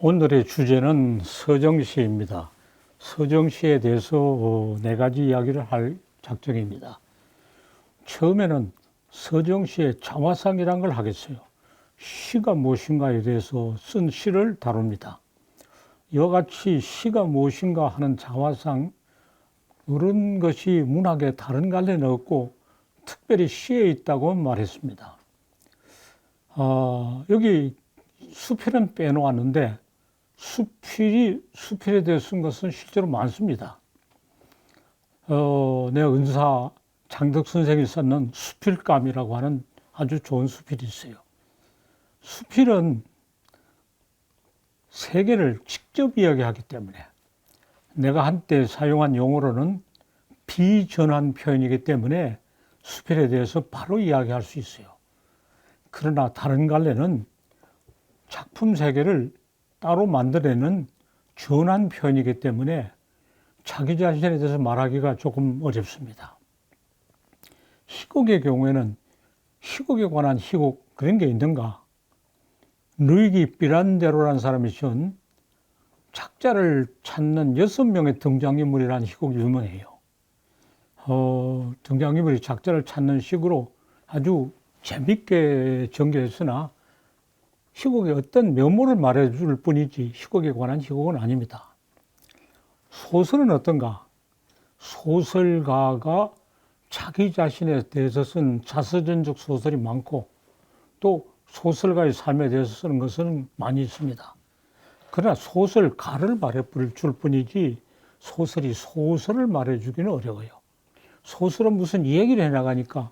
오늘의 주제는 서정시입니다. 서정시에 대해서 어, 네 가지 이야기를 할 작정입니다. 처음에는 서정시의 자화상이란 걸 하겠어요. 시가 무엇인가에 대해서 쓴 시를 다룹니다. 이와 같이 시가 무엇인가 하는 자화상 그런 것이 문학에 다른 갈래는 없고 특별히 시에 있다고 말했습니다. 어, 여기 수필은 빼놓았는데 수필이 수필에 대해 쓴 것은 실제로 많습니다. 어, 내 은사 장덕 선생이 썼는 수필감이라고 하는 아주 좋은 수필이 있어요. 수필은 세계를 직접 이야기하기 때문에 내가 한때 사용한 용어로는 비전환 표현이기 때문에 수필에 대해서 바로 이야기할 수 있어요. 그러나 다른 갈래는 작품 세계를 따로 만들어내는 전환 표현이기 때문에 자기 자신에 대해서 말하기가 조금 어렵습니다. 희곡의 경우에는 희곡에 관한 희곡 그런 게 있는가? 루이기 삐란데로라는 사람이 지은 작자를 찾는 여섯 명의 등장인물이라는 희곡이 유명해요. 어, 등장인물이 작자를 찾는 식으로 아주 재밌게 전개했으나 희곡의 어떤 면모를 말해 줄 뿐이지 희곡에 관한 희곡은 아닙니다. 소설은 어떤가? 소설가가 자기 자신에 대해서 쓴 자서전적 소설이 많고 또 소설가의 삶에 대해서 쓰는 것은 많이 있습니다. 그러나 소설가를 말해 줄 뿐이지 소설이 소설을 말해 주기는 어려워요. 소설은 무슨 얘기를 해 나가니까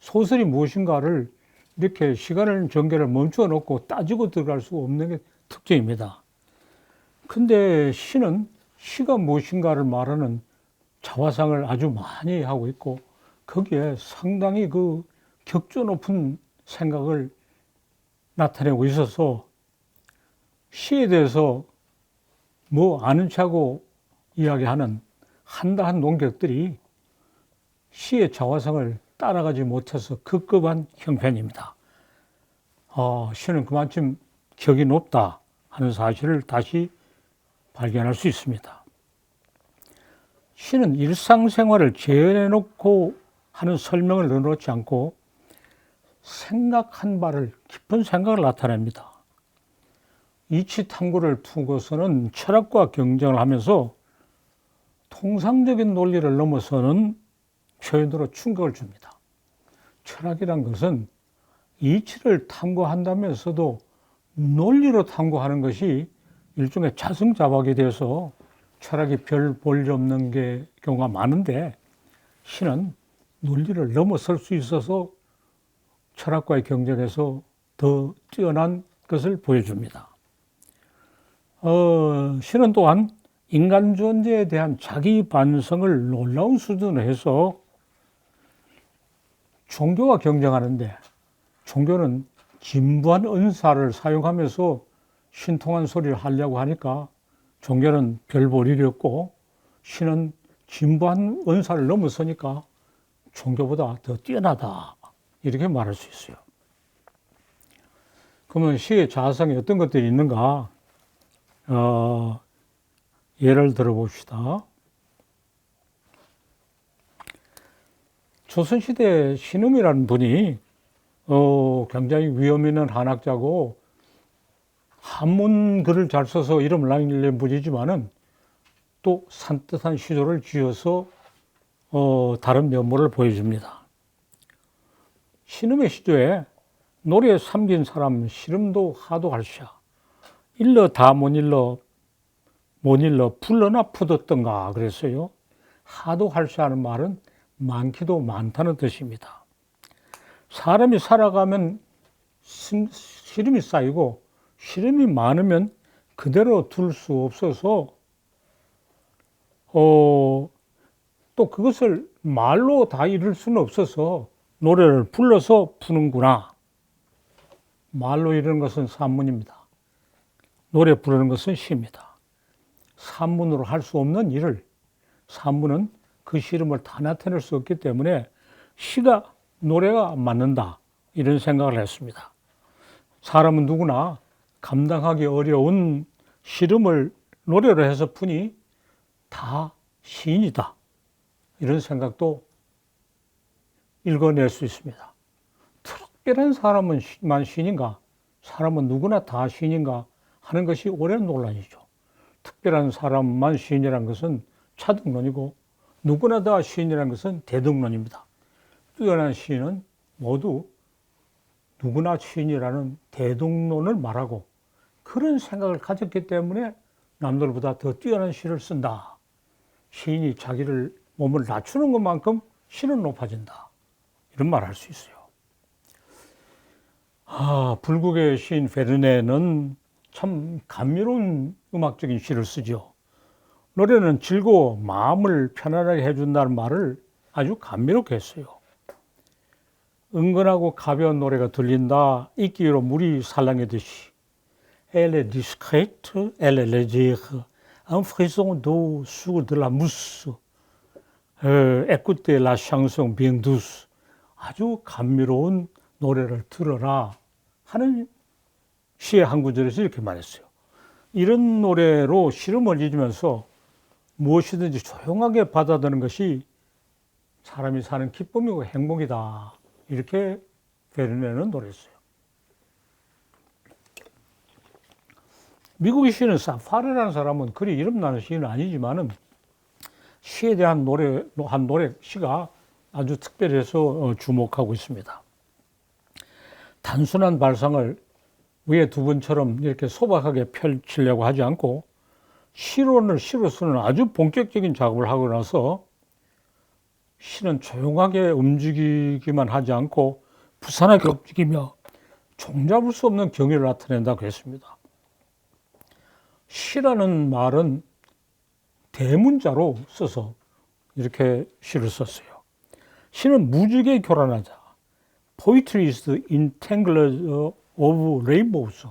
소설이 무엇인가를 이렇게 시간을 전개를 멈춰 놓고 따지고 들어갈 수 없는 게 특징입니다. 근데 시는 시가 무엇인가를 말하는 자화상을 아주 많이 하고 있고 거기에 상당히 그 격조 높은 생각을 나타내고 있어서 시에 대해서 뭐 아는 척하고 이야기하는 한다한 논객들이 시의 자화상을 따라가지 못해서 급급한 형편입니다. 어, 시는 그만큼 격이 높다 하는 사실을 다시 발견할 수 있습니다. 시는 일상생활을 재현해 놓고 하는 설명을 넣어놓지 않고 생각한 바를 깊은 생각을 나타냅니다. 이치 탐구를 두고서는 철학과 경쟁을 하면서 통상적인 논리를 넘어서는 표현으로 충격을 줍니다. 철학이란 것은 이치를 탐구한다면서도 논리로 탐구하는 것이 일종의 자승자박이 돼서 철학이 별 볼 일 없는 게 경우가 많은데 시는 논리를 넘어설 수 있어서 철학과의 경쟁에서 더 뛰어난 것을 보여줍니다. 어, 시는 또한 인간 존재에 대한 자기 반성을 놀라운 수준으로 해서 종교와 경쟁하는데 종교는 진부한 은사를 사용하면서 신통한 소리를 하려고 하니까 종교는 별 볼 일이 없고 신은 진부한 은사를 넘어서니까 종교보다 더 뛰어나다 이렇게 말할 수 있어요. 그러면 시의 자성에 어떤 것들이 있는가? 어, 예를 들어 봅시다. 조선시대 신음이라는 분이 어, 굉장히 위험 있는 한학자고 한문 글을 잘 써서 이름을 남긴 분이지만은 또 산뜻한 시조를 지어서 어, 다른 면모를 보여줍니다. 신음의 시조에 노래에 삼긴 사람 시름도 하도 할시야. 일러 다 못 일러 못 일러 불러나 푸뒀던가 그랬어요. 하도 할시하는 말은 많기도 많다는 뜻입니다. 사람이 살아가면 시름이 쌓이고 시름이 많으면 그대로 둘 수 없어서 어, 또 그것을 말로 다 이룰 수는 없어서 노래를 불러서 푸는구나. 말로 이루는 것은 산문입니다. 노래 부르는 것은 시입니다. 산문으로 할 수 없는 일을 산문은 그 시름을 다 나타낼 수 없기 때문에 시가 노래가 맞는다. 이런 생각을 했습니다. 사람은 누구나 감당하기 어려운 시름을 노래로 해서 푸니 다 시인이다. 이런 생각도 읽어낼 수 있습니다. 특별한 사람은만 시인인가? 사람은 누구나 다 시인인가? 하는 것이 오랜 논란이죠. 특별한 사람만 시인이라는 것은 차등론이고 누구나 다 시인이라는 것은 대등론입니다. 뛰어난 시인은 모두 누구나 시인이라는 대등론을 말하고 그런 생각을 가졌기 때문에 남들보다 더 뛰어난 시를 쓴다. 시인이 자기를 몸을 낮추는 것만큼 시는 높아진다. 이런 말 할 수 있어요. 아, 불국의 시인 베르네는 참 감미로운 음악적인 시를 쓰죠. 노래는 즐거워 마음을 편안하게 해준다는 말을 아주 감미롭게 했어요. 은근하고 가벼운 노래가 들린다. 이끼로 물이 살랑이듯이. Elle est discrète, elle est légère. Un frisson d'eau sur de la mousse. Euh, écoutez la chanson bien douce. 아주 감미로운 노래를 들어라 하는 시의 한 구절에서 이렇게 말했어요. 이런 노래로 시름을 잊으면서 무엇이든지 조용하게 받아들는 것이 사람이 사는 기쁨이고 행복이다. 이렇게 베르네는 노래했어요. 미국의 시인 사파르라는 사람은 그리 이름나는 시인은 아니지만은 시에 대한 노래, 한 노래, 시가 아주 특별해서 어, 주목하고 있습니다. 단순한 발상을 위에 두 분처럼 이렇게 소박하게 펼치려고 하지 않고 시론을 시로 쓰는 아주 본격적인 작업을 하고 나서 시는 조용하게 움직이기만 하지 않고 부산하게 움직이며 종잡을 수 없는 경의를 나타낸다고 했습니다. 시라는 말은 대문자로 써서 이렇게 시를 썼어요. 시는 무지개 교란하자. Poetry is the entanglement of rainbows.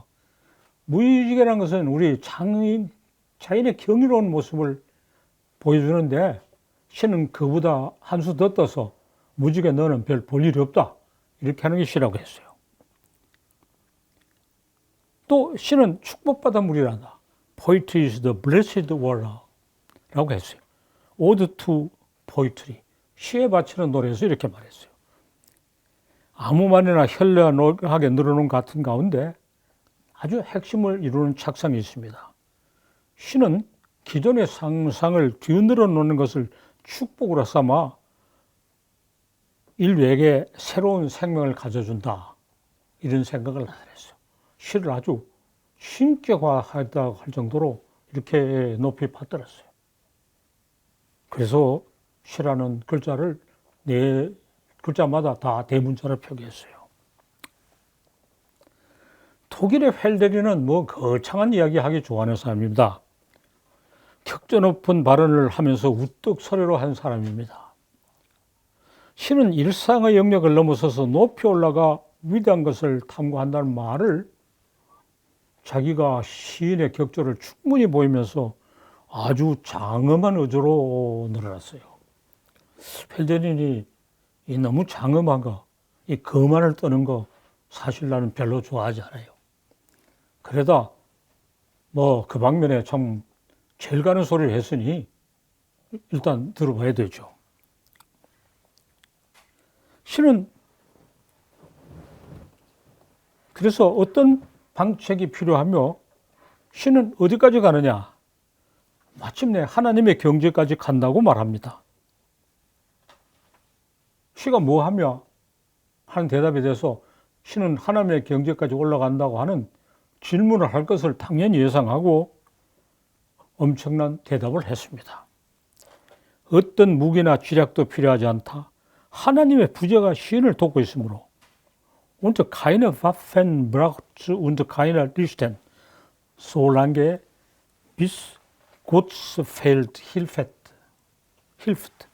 무지개라는 것은 우리 장인, 자연의 경이로운 모습을 보여주는데 시는 그보다 한 수 더 떠서 무지개 너는 별 볼 일이 없다. 이렇게 하는 게 시라고 했어요. 또 시는 축복받은 물이란다. Poetry is the blessed water. 라고 했어요. Ode to poetry. 시에 바치는 노래에서 이렇게 말했어요. 아무 말이나 현란하게 늘어놓은 같은 가운데 아주 핵심을 이루는 착상이 있습니다. 시는 기존의 상상을 뒤흔들어 놓는 것을 축복으로 삼아 인류에게 새로운 생명을 가져준다. 이런 생각을 했어요. 시를 아주 신격화하다고 할 정도로 이렇게 높이 받들었어요. 그래서 시라는 글자를 네 글자마다 다 대문자로 표기했어요. 독일의 헬데리는 뭐 거창한 이야기 하기 좋아하는 사람입니다. 격전 높은 발언을 하면서 우뚝 서리로 한 사람입니다. 시는 일상의 영역을 넘어서서 높이 올라가 위대한 것을 탐구한다는 말을 자기가 시인의 격조를 충분히 보이면서 아주 장엄한 의조로 늘어났어요. 펠데린이 이 너무 장엄한 거, 이 거만을 떠는 거 사실 나는 별로 좋아하지 않아요. 그러다 뭐 그 방면에 참 제일 가는 소리를 했으니 일단 들어봐야 되죠. 시는 그래서 어떤 방책이 필요하며 시는 어디까지 가느냐? 마침내 하나님의 경제까지 간다고 말합니다. 시가 뭐 하며 하는 대답에 대해서 시는 하나님의 경제까지 올라간다고 하는 질문을 할 것을 당연히 예상하고 엄청난 대답을 했습니다. 어떤 무기나 쥐략도 필요하지 않다. 하나님의 부재가 시인을 돕고 있으므로 unter keine Waffen braucht und keiner Richten, solange bis Gottes Feld hilft. hilft.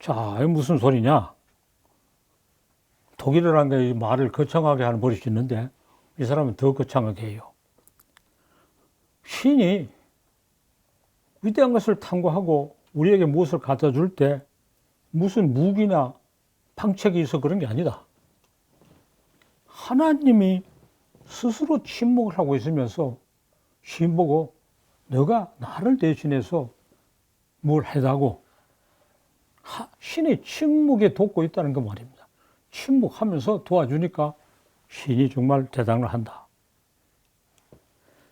자, 이게 무슨 소리냐? 독일어란 게 말을 거창하게 하는 버릇이 있는데 이 사람은 더 거창하게 해요. 신이 위대한 것을 탐구하고 우리에게 무엇을 갖다 줄 때 무슨 무기나 방책이 있어 그런 게 아니다. 하나님이 스스로 침묵을 하고 있으면서 시인 보고 너가 나를 대신해서 뭘 해다고 하- 신이 침묵에 돕고 있다는 그 말입니다. 침묵하면서 도와주니까 신이 정말 대단을 한다.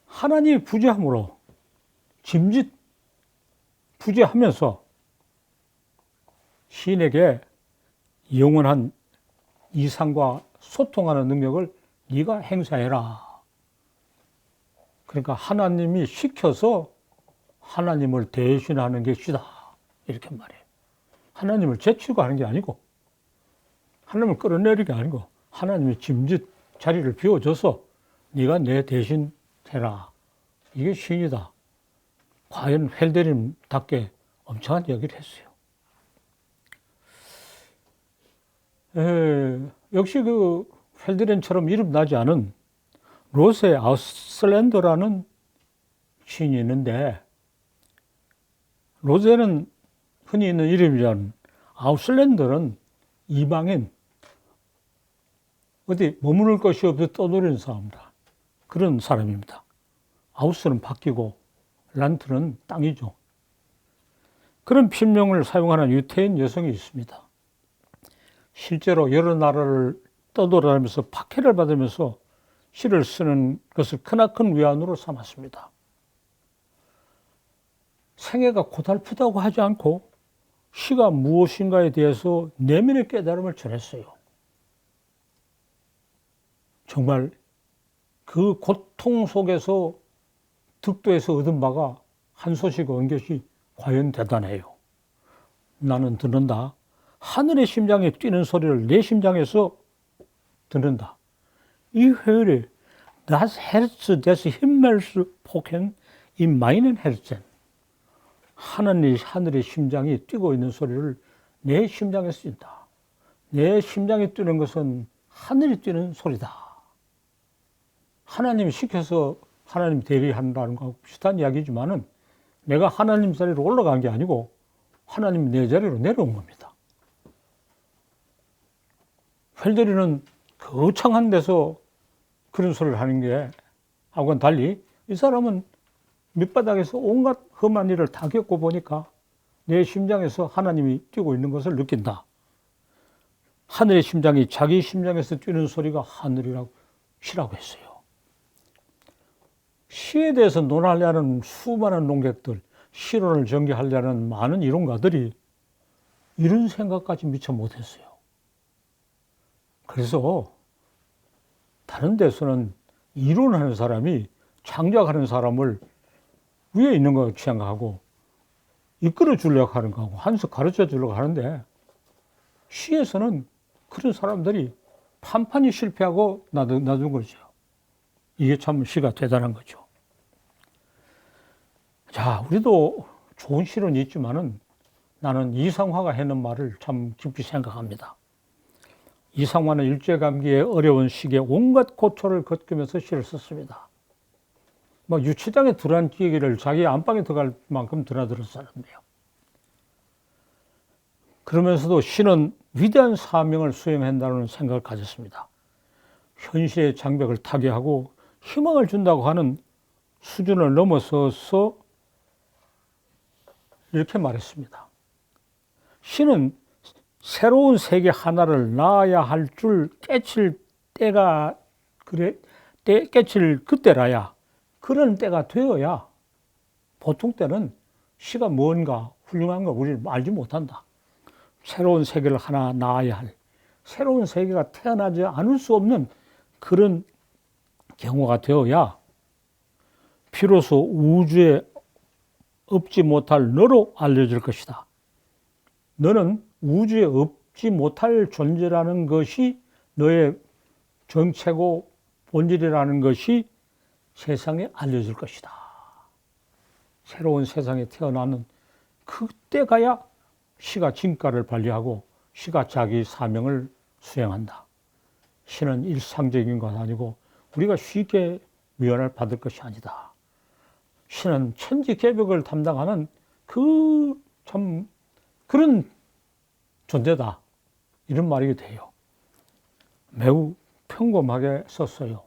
하나님이 부재함으로 짐짓 부재하면서 시인에게 영원한 이상과 소통하는 능력을 네가 행사해라. 그러니까 하나님이 시켜서 하나님을 대신하는 것이다. 이렇게 말해요. 하나님을 제치고 하는 게 아니고 하나님을 끌어내리는 게 아니고 하나님이 짐짓 자리를 비워줘서 네가 내 대신 해라. 이게 신이다. 과연 헬데림답게 엄청난 이야기를 했어요. 에, 역시 그 헬데린처럼 이름 나지 않은 로세 아우슬랜더라는 시인이 있는데 로제는 흔히 있는 이름이지만 아우슬랜더는 이방인 어디 머무를 것이 없어 떠돌이는 사람이다. 그런 사람입니다. 아우스는 바뀌고 란트는 땅이죠. 그런 필명을 사용하는 유태인 여성이 있습니다. 실제로 여러 나라를 떠돌아다니면서 박해를 받으면서 시를 쓰는 것을 크나큰 위안으로 삼았습니다. 생애가 고달프다고 하지 않고 시가 무엇인가에 대해서 내면의 깨달음을 전했어요. 정말 그 고통 속에서 득도에서 얻은 바가 한 소식 온 것이 과연 대단해요. 나는 듣는다. 하늘의 심장에 뛰는 소리를 내 심장에서 듣는다. 이 회열이 Das Herz des Himmels pochen in meinen Herzen. 하늘의, 하늘의 심장이 뛰고 있는 소리를 내 심장에 쓴다. 내 심장이 뛰는 것은 하늘이 뛰는 소리다. 하나님이 시켜서 하나님 대리한다는 거하고 비슷한 이야기지만은 내가 하나님 자리로 올라간 게 아니고 하나님이 내 자리로 내려온 겁니다. 헬데리는 거창한 데서 그런 소리를 하는 게 하고는 달리 이 사람은 밑바닥에서 온갖 험한 일을 다 겪고 보니까 내 심장에서 하나님이 뛰고 있는 것을 느낀다. 하늘의 심장이 자기 심장에서 뛰는 소리가 하늘이라고 시라고 했어요. 시에 대해서 논하려는 수많은 농객들, 실론을 전개하려는 많은 이론가들이 이런 생각까지 미처 못했어요. 그래서 다른 데서는 이론하는 사람이 창작하는 사람을 위에 있는 거 생각하고 이끌어 주려고 하는 거하고 한수 가르쳐 주려고 하는데 시에서는 그런 사람들이 판판이 실패하고 놔둔 거죠. 이게 참 시가 대단한 거죠. 자, 우리도 좋은 시는 있지만은 나는 이상화가 해는 말을 참 깊이 생각합니다. 이상화는 일제감기에 어려운 시기에 온갖 고초를 겪으면서 시를 썼습니다. 뭐 유치장에 들어앉기를 자기 안방에 들어갈 만큼 드나들었었는데요. 그러면서도 시는 위대한 사명을 수행한다는 생각을 가졌습니다. 현실의 장벽을 타개하고 희망을 준다고 하는 수준을 넘어서서 이렇게 말했습니다. 시는 새로운 세계 하나를 낳아야 할 줄 깨칠 때가 그래 때 깨칠 그때라야 그런 때가 되어야 보통 때는 시가 뭔가 훌륭한 거 우리는 알지 못한다. 새로운 세계를 하나 낳아야 할 새로운 세계가 태어나지 않을 수 없는 그런 경우가 되어야 비로소 우주에 없지 못할 너로 알려질 것이다. 너는 우주에 없지 못할 존재라는 것이 너의 정체고 본질이라는 것이 세상에 알려질 것이다. 새로운 세상에 태어나는 그때 가야 시가 진가를 발휘하고 시가 자기 사명을 수행한다. 시는 일상적인 것 아니고 우리가 쉽게 위안을 받을 것이 아니다. 시는 천지 개벽을 담당하는 그 참 그런 존재다. 이런 말이 돼요. 매우 평범하게 썼어요.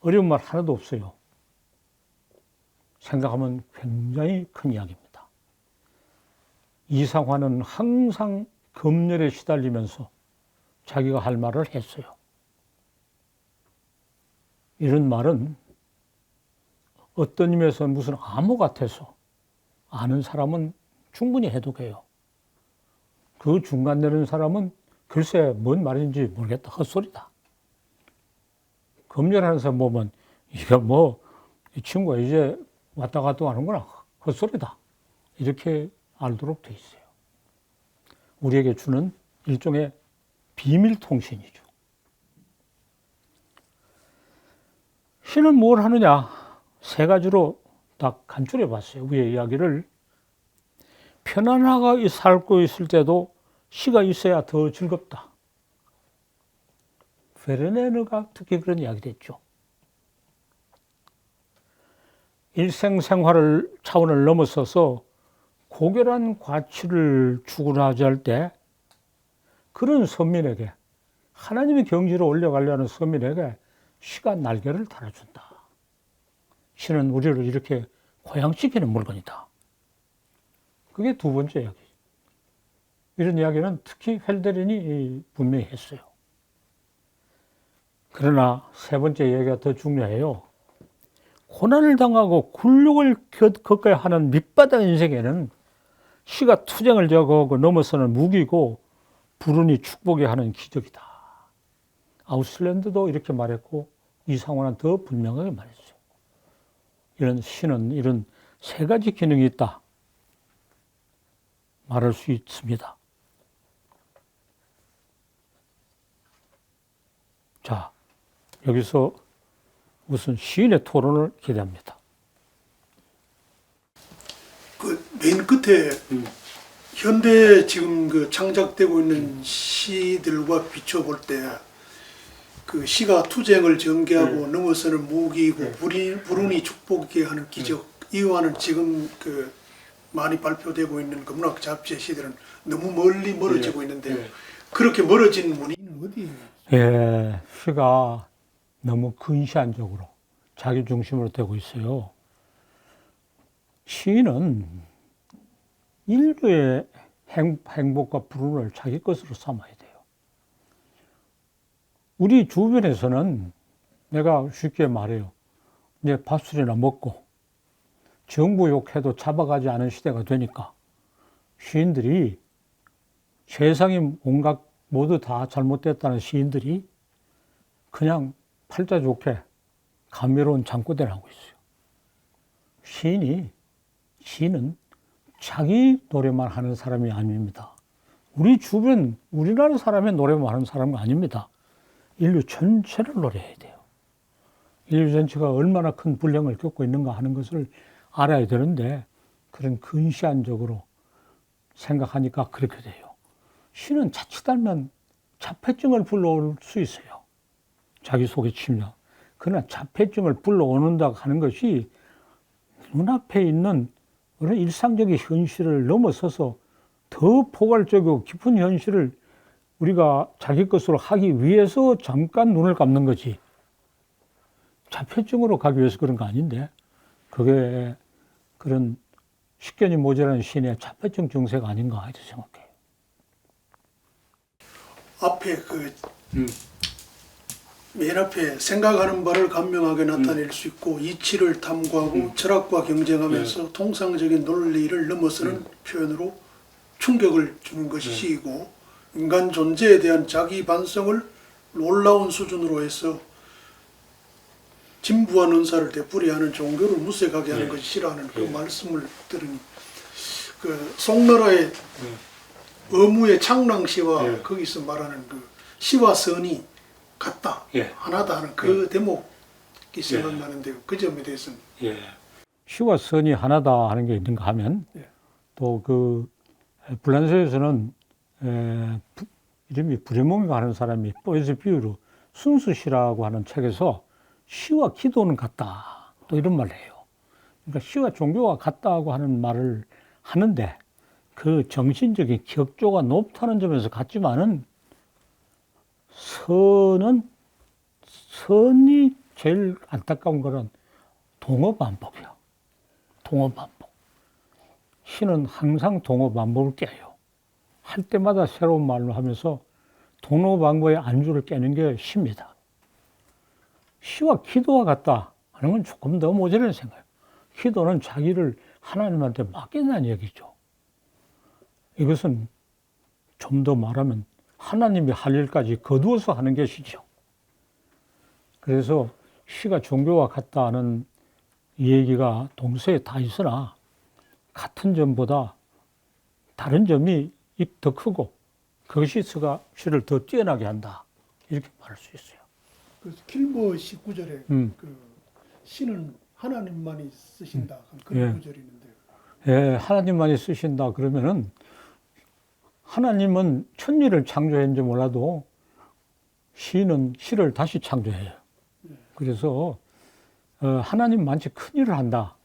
어려운 말 하나도 없어요. 생각하면 굉장히 큰 이야기입니다. 이상화는 항상 검열에 시달리면서 자기가 할 말을 했어요. 이런 말은 어떤 의미에서 무슨 암호 같아서 아는 사람은 충분히 해독해요. 그 중간 내는 사람은 글쎄 뭔 말인지 모르겠다. 헛소리다. 검열하는 사람 보면 이거 뭐 이 친구가 이제 왔다 갔다 하는구나. 헛소리다. 이렇게 알도록 돼 있어요. 우리에게 주는 일종의 비밀 통신이죠. 신은 뭘 하느냐? 세 가지로 딱 간추려 봤어요. 위의 이야기를. 편안하게 살고 있을 때도 시가 있어야 더 즐겁다. 베르네르가 특히 그런 이야기를 했죠. 일생 생활을 차원을 넘어서서 고결한 가치를 추구하자 할 때 그런 선민에게 하나님의 경지로 올려가려는 선민에게 시가 날개를 달아준다. 시는 우리를 이렇게 고양시키는 물건이다. 그게 두 번째 이야기. 이런 이야기는 특히 헬데린이 분명히 했어요. 그러나 세 번째 이야기가 더 중요해요. 고난을 당하고 굴욕을 겪- 겪어야 하는 밑바닥 인생에는 시가 투쟁을 저거하고 넘어서는 무기고 불운이 축복해 하는 기적이다. 아우슬랜드도 이렇게 말했고 이상원은 더 분명하게 말했어요. 이런 시는 이런 세 가지 기능이 있다. 말할 수 있습니다. 자, 여기서 무슨 시인의 토론을 기대합니다. 그 맨 끝에 현대 지금 그 창작되고 있는 시들과 비춰볼 때 그 시가 투쟁을 전개하고 넘어서는 무기이고 불이, 불운이 축복이게 하는 기적. 이와는 지금 그 많이 발표되고 있는 그 문학 잡지의 시들은 너무 멀리 멀어지고 있는데 그렇게 멀어진 문의는 어디? 예, 시가 너무 근시안적으로 자기 중심으로 되고 있어요. 시인은 인류의 행, 행복과 불운을 자기 것으로 삼아야 돼요. 우리 주변에서는 내가 쉽게 말해요. 이제 밥술이나 먹고 정부 욕해도 잡아가지 않은 시대가 되니까 시인들이 세상이 온갖 모두 다 잘못됐다는 시인들이 그냥 팔자 좋게 감미로운 잠꼬대를 하고 있어요. 시인이 시인은 자기 노래만 하는 사람이 아닙니다. 우리 주변 우리나라 사람의 노래만 하는 사람은 아닙니다. 인류 전체를 노래해야 돼요. 인류 전체가 얼마나 큰 불량을 겪고 있는가 하는 것을 알아야 되는데 그런 근시안적으로 생각하니까 그렇게 돼요. 시는 자칫하면 자폐증을 불러올 수 있어요. 자기 속에 치면. 그러나 자폐증을 불러오는다고 하는 것이 눈앞에 있는 그런 일상적인 현실을 넘어서서 더 포괄적이고 깊은 현실을 우리가 자기 것으로 하기 위해서 잠깐 눈을 감는 거지. 자폐증으로 가기 위해서 그런 거 아닌데, 그게 그런 식견이 모자라는 시인의 자폐증 증세가 아닌가 이렇게 생각해요. 앞에 그맨 앞에 생각하는 바를 간명하게 나타낼 수 있고 이치를 탐구하고 철학과 경쟁하면서 통상적인 논리를 넘어서는 표현으로 충격을 주는 것이 시이고 인간 존재에 대한 자기 반성을 놀라운 수준으로 해서 진부한 은사를 되풀이하는 종교를 무색하게 하는 것이 시라는 그 말씀을 들으니 그 송나라의 어무의 창랑시와 예. 거기서 말하는 그 시와 선이 같다 예. 하나다 하는 그 대목이 생각나는데 그 점에 대해서는 예. 시와 선이 하나다 하는 게 있는가 하면 예. 또그 불란서에서는 에, 부- 이름이 부레몽이가 하는 사람이 포에즈 비유로 순수 시라고 하는 책에서 시와 기도는 같다 또 이런 말을 해요. 그러니까 시와 종교가 같다고 하는 말을 하는데 그 정신적인 격조가 높다는 점에서 같지만은 선은 선이 제일 안타까운 거는 동어 반복이야. 동어 반복. 시는 항상 동어 반복을 깨요. 할 때마다 새로운 말로 하면서 반복의 안주를 깨는 게 시입니다. 시와 기도와 같다 하는 건 조금 더 모자라는 생각이에요. 기도는 자기를 하나님한테 맡긴다는 얘기죠. 이것은 좀 더 말하면 하나님이 할 일까지 거두어서 하는 것이죠. 그래서 시가 종교와 같다 하는 이 얘기가 동서에 다 있으나 같은 점보다 다른 점이 더 크고 그것이 시가 시를 더 뛰어나게 한다. 이렇게 말할 수 있어요. 그 길보 19절에 음. 그 시는 하나님만이 쓰신다 그런 예. 구절이 있는데요. 예, 하나님만이 쓰신다 그러면은 하나님은 천지를 창조했는지 몰라도 시는 시를 다시 창조해요. 그래서 어, 하나님만치 큰 일을 한다.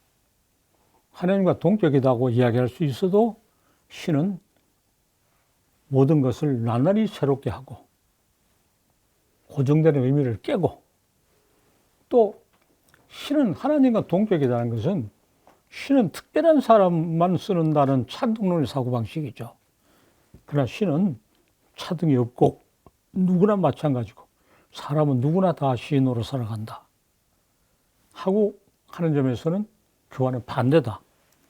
하나님과 동격이다고 이야기할 수 있어도 시는 모든 것을 나날이 새롭게 하고 고정되는 의미를 깨고 또 시는 하나님과 동격이라는 것은 시는 특별한 사람만 쓰는다는 차등론의 사고방식이죠. 그러나 시는 차등이 없고 누구나 마찬가지고 사람은 누구나 다 시인으로 살아간다. 하고 하는 점에서는 교환은 반대다.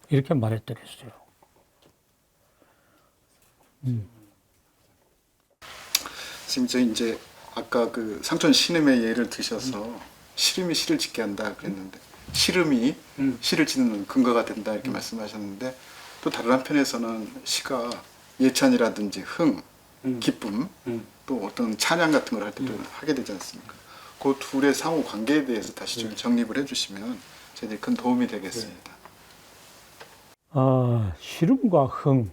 이렇게 말했더랬어요. 선 저 이제 아까 그 상촌 신음의 예를 드셔서 시름이 시를 짓게 한다 그랬는데 시름이 음. 시를 짓는 근거가 된다 이렇게 말씀하셨는데 또 다른 한편에서는 시가 예찬이라든지 흥, 음. 기쁨 음. 또 어떤 찬양 같은 걸 할 때도 하게 되지 않습니까? 그 둘의 상호 관계에 대해서 다시 좀 정립을 해주시면 저희들이 큰 도움이 되겠습니다. 아, 시름과 흥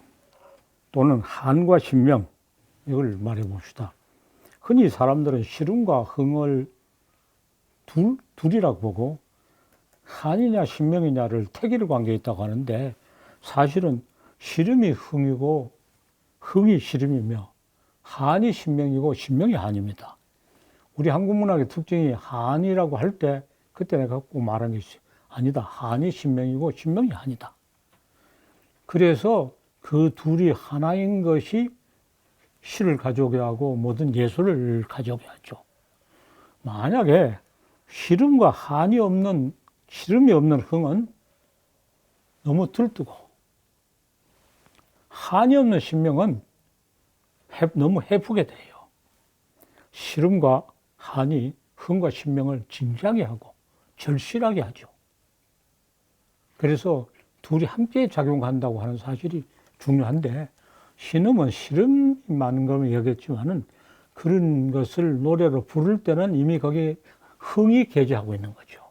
또는 한과 신명 이걸 말해 봅시다. 흔히 사람들은 시름과 흥을 둘, 둘이라고 보고 한이냐 신명이냐를 태길 관계에 있다고 하는데 사실은 시름이 흥이고 흥이 시름이며 한이 신명이고 신명이 한입니다. 우리 한국 문학의 특징이 한이라고 할 때 그때 내가 꼭 말한 게 있어요. 아니다. 한이 신명이고 신명이 한이다. 그래서 그 둘이 하나인 것이 시를 가져오게 하고 모든 예술을 가져오게 하죠. 만약에 시름과 한이 없는 시름이 없는 흥은 너무 들뜨고 한이 없는 신명은 해- 너무 해프게 돼요. 시름과 한이 흥과 신명을 진지하게 하고 절실하게 하죠. 그래서 둘이 함께 작용한다고 하는 사실이 중요한데 신음은 시름이 많은 거면 여겼지만은 그런 것을 노래로 부를 때는 이미 거기에 흥이 계좌하고 있는 거죠.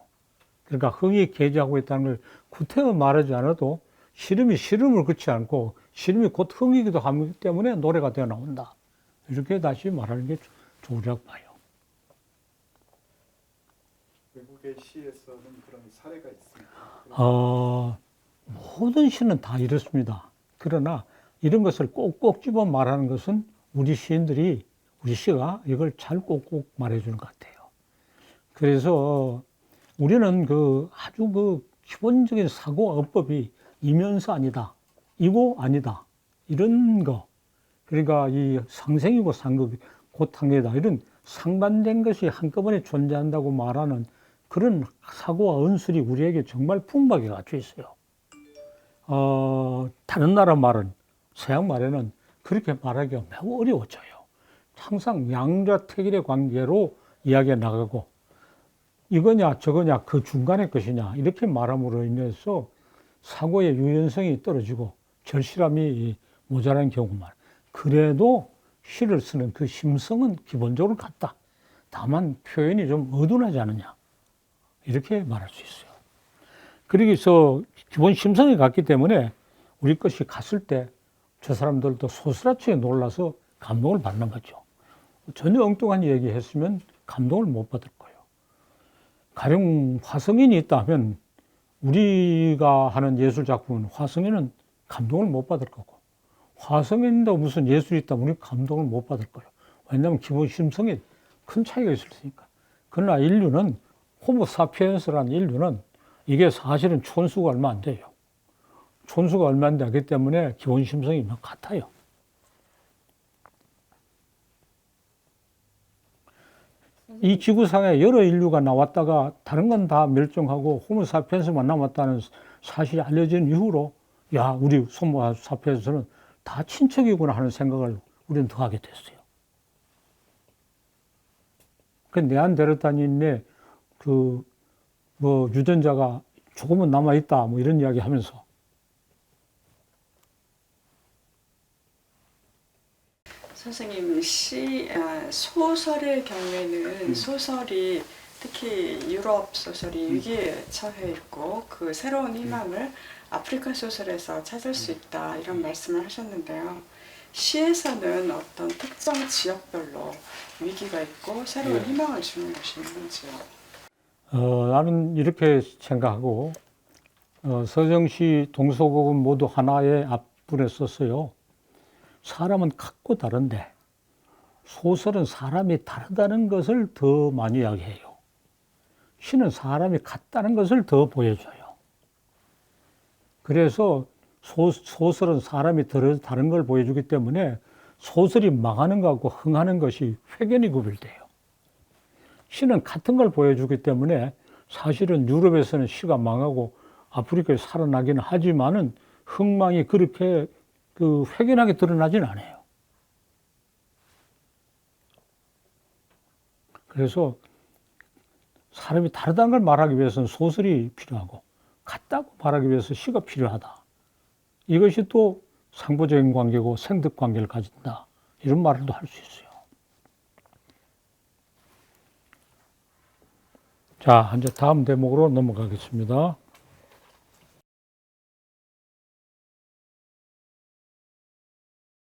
그러니까 흥이 계좌하고 있다는 걸 구태여 말하지 않아도 시름이 시름을 그치 않고 시름이 곧 흥이기도 하기 때문에 노래가 되어 나온다. 이렇게 다시 말하는 게 좋으라고 봐요. 외국의 시에서는 그런 사례가 있습니다. 어, 모든 시는 다 이렇습니다. 그러나 이런 것을 꼭꼭 집어 말하는 것은 우리 시인들이 우리 시가 이걸 잘 꼭꼭 말해주는 것 같아요. 그래서 우리는 그 아주 그 기본적인 사고와 어법이 이면서 아니다, 이고 아니다 이런 거 그러니까 이 상생이고 상극이 고탕이다 이런 상반된 것이 한꺼번에 존재한다고 말하는 그런 사고와 언술이 우리에게 정말 풍부하게 갖춰 있어요. 어, 다른 나라 말은 서양 말에는 그렇게 말하기가 매우 어려워져요. 항상 양자택일의 관계로 이야기가 나가고 이거냐 저거냐 그 중간의 것이냐 이렇게 말함으로 인해서 사고의 유연성이 떨어지고 절실함이 모자란 경우만 그래도 시를 쓰는 그 심성은 기본적으로 같다. 다만 표현이 좀 어둔하지 않느냐 이렇게 말할 수 있어요. 그러기서 기본 심성이 같기 때문에 우리 것이 갔을 때 저 사람들도 소스라치게 놀라서 감동을 받는 거죠. 전혀 엉뚱한 얘기 했으면 감동을 못 받을 거예요. 가령 화성인이 있다 하면 우리가 하는 예술 작품은 화성인은 감동을 못 받을 거고 화성인도 무슨 예술이 있다 우리 감동을 못 받을 거예요. 왜냐하면 기본 심성에 큰 차이가 있을 테니까. 그러나 인류는 호모 사피엔스라는 인류는 이게 사실은 촌수가 얼마 안 돼요. 촌수가 얼마 안 되기 때문에 기본 심성이 막 같아요. 이 지구상에 여러 인류가 나왔다가 다른 건 다 멸종하고 호모 사피엔스만 남았다는 사실이 알려진 이후로 야 우리 호모 사피엔스는 다 친척이구나 하는 생각을 우리는 더 하게 됐어요. 그 네안데르탈인의 그뭐 유전자가 조금은 남아 있다 뭐 이런 이야기 하면서 선생님 시 아, 소설의 경우에는 음. 소설이 특히 유럽 소설이 음. 위기에 처해 있고 그 새로운 희망을 아프리카 소설에서 찾을 음. 수 있다 이런 말씀을 하셨는데요. 시에서는 어떤 특정 지역별로 위기가 있고 새로운 네. 희망을 주는 것이 있는지요? 어, 나는 이렇게 생각하고 어, 서정시 동서고금 모두 하나의 앞분에 썼어요. 사람은 각고 다른데 소설은 사람이 다르다는 것을 더 많이 이야기해요. 시는 사람이 같다는 것을 더 보여줘요. 그래서 소, 소설은 사람이 더 다른 걸 보여주기 때문에 소설이 망하는 것하고 흥하는 것이 확연히 구별돼요. 시는 같은 걸 보여주기 때문에 사실은 유럽에서는 시가 망하고 아프리카에 살아나기는 하지만은 흥망이 그렇게 그 확연하게 드러나지는 않아요. 그래서 사람이 다르다는 걸 말하기 위해서는 소설이 필요하고 같다고 말하기 위해서 시가 필요하다. 이것이 또 상보적인 관계고 생득 관계를 가진다. 이런 또할수 있어요. 자, 이제 다음 대목으로 넘어가겠습니다.